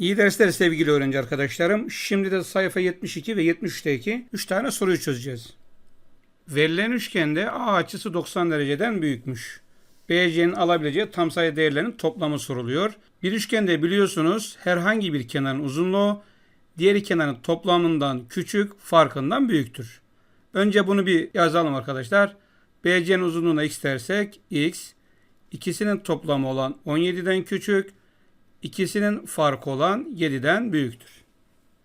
İyi dersler sevgili öğrenci arkadaşlarım. Şimdi de sayfa 72 ve 73'teki 3 tane soruyu çözeceğiz. Verilen üçgende A açısı 90 dereceden büyükmüş. BC'nin alabileceği tam sayı değerlerinin toplamı soruluyor. Bir üçgende biliyorsunuz herhangi bir kenarın uzunluğu diğer kenarın toplamından küçük, farkından büyüktür. Önce bunu bir yazalım arkadaşlar. BC'nin uzunluğuna x dersek x, ikisinin toplamı olan 17'den küçük, ikisinin farkı olan 7'den büyüktür.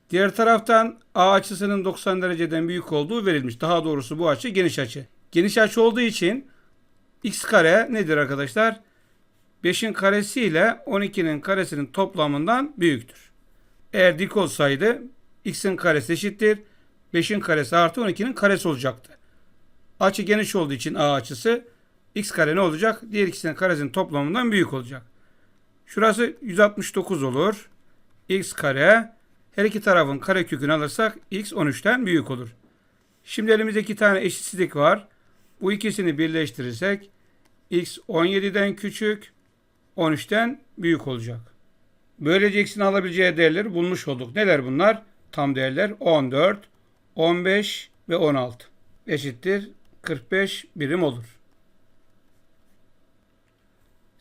Diğer taraftan A açısının 90 dereceden büyük olduğu verilmiş. Daha doğrusu bu açı geniş açı. Geniş açı olduğu için x kare nedir arkadaşlar? 5'in karesi ile 12'nin karesinin toplamından büyüktür. Eğer dik olsaydı x'in karesi eşittir. 5'in karesi artı 12'nin karesi olacaktı. Açı geniş olduğu için A açısı x kare ne olacak? Diğer ikisinin karesinin toplamından büyük olacak. Şurası 169 olur. x kare her iki tarafın kare kökünü alırsak x 13'ten büyük olur. Şimdi elimizde iki tane eşitsizlik var. Bu ikisini birleştirirsek x 17'den küçük 13'ten büyük olacak. Böylece x'in alabileceği değerleri bulmuş olduk. Neler bunlar? Tam değerler 14, 15 ve 16 eşittir 45 birim olur.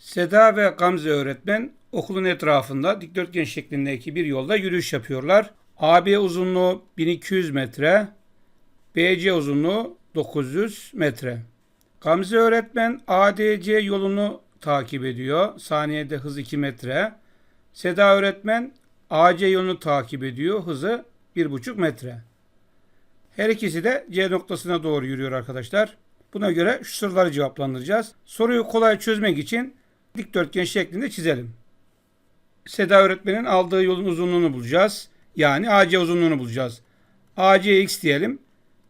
Seda ve Gamze öğretmen okulun etrafında dikdörtgen şeklindeki bir yolda yürüyüş yapıyorlar. AB uzunluğu 1200 metre, BC uzunluğu 900 metre. Gamze öğretmen ADC yolunu takip ediyor. Saniyede hız 2 metre. Seda öğretmen AC yolunu takip ediyor. Hızı 1,5 metre. Her ikisi de C noktasına doğru yürüyor arkadaşlar. Buna göre şu soruları cevaplandıracağız. Soruyu kolay çözmek için dikdörtgen şeklinde çizelim. Seda öğretmenin aldığı yolun uzunluğunu bulacağız. Yani AC uzunluğunu bulacağız. AC diyelim.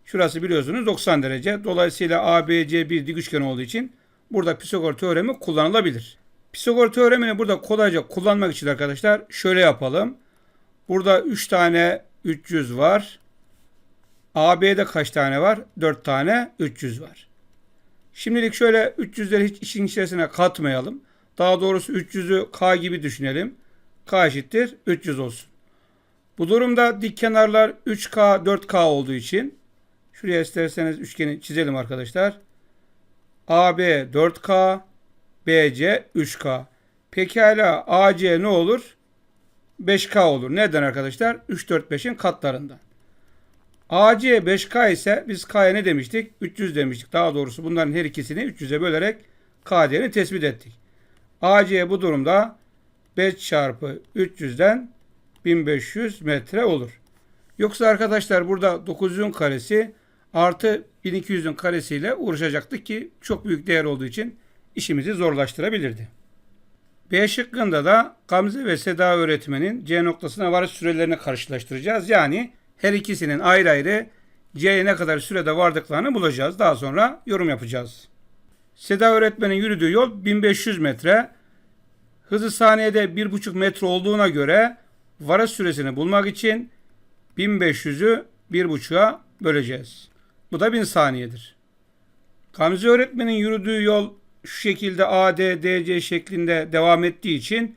Şurası biliyorsunuz 90 derece. Dolayısıyla ABC bir dik üçgen olduğu için burada Pisagor teoremi kullanılabilir. Pisagor teoremini burada kolayca kullanmak için arkadaşlar şöyle yapalım. Burada 3 tane 300 var. AB'de kaç tane var? 4 tane 300 var. Şimdilik şöyle 300'leri hiç işin içerisine katmayalım. Daha doğrusu 300'ü K gibi düşünelim. K eşittir 300 olsun. Bu durumda dik kenarlar 3K 4K olduğu için şuraya isterseniz üçgeni çizelim arkadaşlar. AB 4K, BC 3K. Pekala AC ne olur? 5K olur. Neden arkadaşlar? 3, 4, 5'in katlarından. AC 5K ise biz K'ya ne demiştik? 300 demiştik. Daha doğrusu bunların her ikisini 300'e bölerek K değerini tespit ettik. AC bu durumda 5 çarpı 300'den 1500 metre olur. Yoksa arkadaşlar burada 900'ün karesi artı 1200'ün karesiyle uğraşacaktık ki çok büyük değer olduğu için işimizi zorlaştırabilirdi. B şıkkında da Gamze ve Seda öğretmenin C noktasına varış sürelerini karşılaştıracağız. Yani her ikisinin ayrı ayrı C'ye ne kadar sürede vardıklarını bulacağız. Daha sonra yorum yapacağız. Seda öğretmenin yürüdüğü yol 1500 metre. Hızı saniyede 1,5 metre olduğuna göre varış süresini bulmak için 1500'ü 1,5'a böleceğiz. Bu da 1000 saniyedir. Gamze öğretmenin yürüdüğü yol şu şekilde AD, DC şeklinde devam ettiği için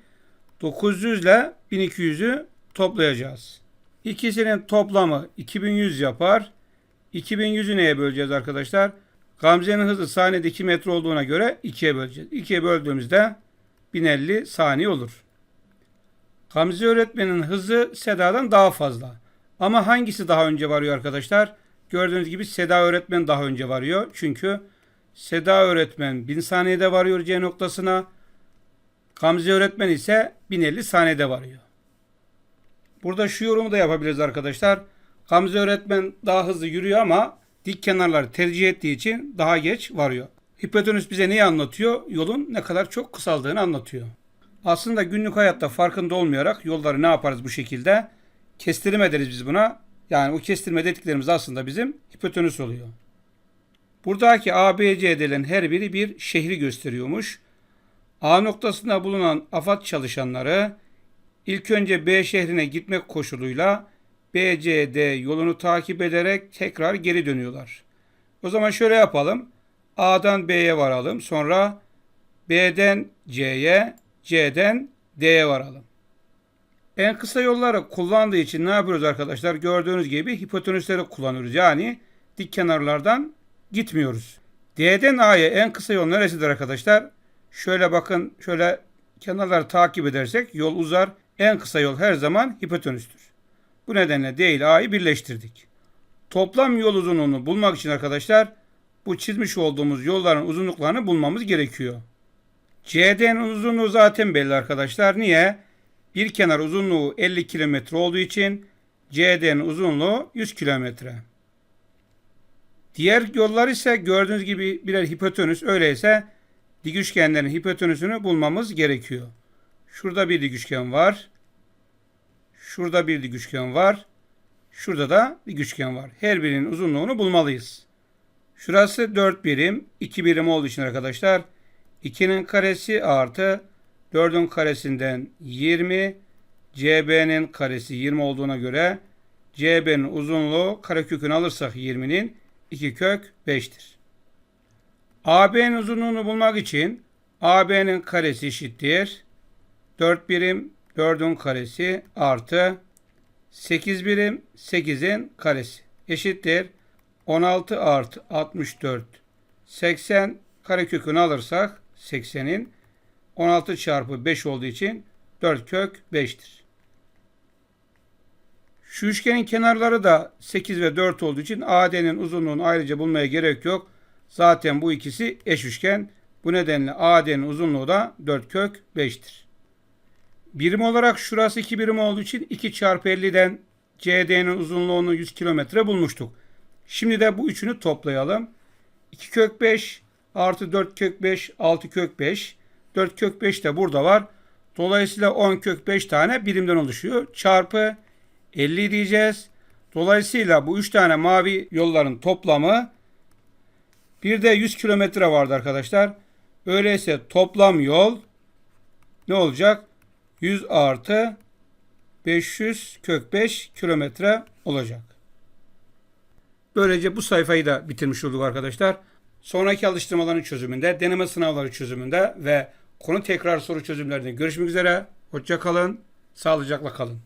900 ile 1200'ü toplayacağız. İkisinin toplamı 2100 yapar. 2100'ü neye böleceğiz arkadaşlar? Gamze'nin hızı saniyede 2 metre olduğuna göre 2'ye böleceğiz. 2'ye böldüğümüzde 1050 saniye olur. Gamze öğretmenin hızı Seda'dan daha fazla. Ama hangisi daha önce varıyor arkadaşlar? Gördüğünüz gibi Seda öğretmen daha önce varıyor. Çünkü Seda öğretmen 1000 saniyede varıyor C noktasına. Gamze öğretmen ise 1050 saniyede varıyor. Burada şu yorumu da yapabiliriz arkadaşlar. Gamze öğretmen daha hızlı yürüyor ama dik kenarları tercih ettiği için daha geç varıyor. Hipotenüs bize neyi anlatıyor? Yolun ne kadar çok kısaldığını anlatıyor. Aslında günlük hayatta farkında olmayarak yolları ne yaparız bu şekilde? Kestirme ederiz biz buna. Yani o kestirme dediklerimiz aslında bizim hipotenüs oluyor. Buradaki ABC edilen her biri bir şehri gösteriyormuş. A noktasında bulunan AFAD çalışanları ilk önce B şehrine gitmek koşuluyla BCD yolunu takip ederek tekrar geri dönüyorlar. O zaman şöyle yapalım. A'dan B'ye varalım. Sonra B'den C'ye, C'den D'ye varalım. En kısa yolları kullandığı için ne yapıyoruz arkadaşlar? Gördüğünüz gibi hipotenüsleri kullanıyoruz. Yani dik kenarlardan gitmiyoruz. D'den A'ya en kısa yol neresidir arkadaşlar? Şöyle bakın şöyle kenarları takip edersek yol uzar. En kısa yol her zaman hipotenüstür. Bu nedenle D ile A'yı birleştirdik. Toplam yol uzunluğunu bulmak için arkadaşlar bu çizmiş olduğumuz yolların uzunluklarını bulmamız gerekiyor. CD'nin uzunluğu zaten belli arkadaşlar. Niye? Bir kenar uzunluğu 50 kilometre olduğu için CD'nin uzunluğu 100 kilometre. Diğer yollar ise gördüğünüz gibi birer hipotenüs. Öyleyse dik üçgenlerin hipotenüsünü bulmamız gerekiyor. Şurada bir dik üçgen var. Şurada bir dik üçgen var. Şurada da dik üçgen var. Her birinin uzunluğunu bulmalıyız. Şurası 4 birim, 2 birim olduğu için arkadaşlar 2'nin karesi artı 4'ün karesinden 20, CB'nin karesi 20 olduğuna göre CB'nin uzunluğu karekökünü alırsak 20'nin 2 kök 5'tir. AB'nin uzunluğunu bulmak için AB'nin karesi eşittir. 4 birim 4'ün karesi artı 8 birim 8'in karesi eşittir. 16 artı 64 80 karekökünü alırsak 80'in 16 çarpı 5 olduğu için 4 kök 5'tir. Şu üçgenin kenarları da 8 ve 4 olduğu için AD'nin uzunluğunu ayrıca bulmaya gerek yok. Zaten bu ikisi eş üçgen. Bu nedenle AD'nin uzunluğu da 4 kök 5'tir. Birim olarak şurası 2 birim olduğu için 2 çarpı 50'den CD'nin uzunluğunu 100 kilometre bulmuştuk. Şimdi de bu üçünü toplayalım. 2 kök 5 artı 4 kök 5 6 kök 5. 4 kök 5 de burada var. Dolayısıyla 10 kök 5 tane birimden oluşuyor. Çarpı 50 diyeceğiz. Dolayısıyla bu 3 tane mavi yolların toplamı bir de 100 kilometre vardı arkadaşlar. Öyleyse toplam yol ne olacak? 100 artı 500 kök 5 kilometre olacak. Böylece bu sayfayı da bitirmiş olduk arkadaşlar. Sonraki alıştırmaların çözümünde, deneme sınavları çözümünde ve konu tekrar soru çözümlerinde görüşmek üzere. Hoşça kalın, sağlıcakla kalın.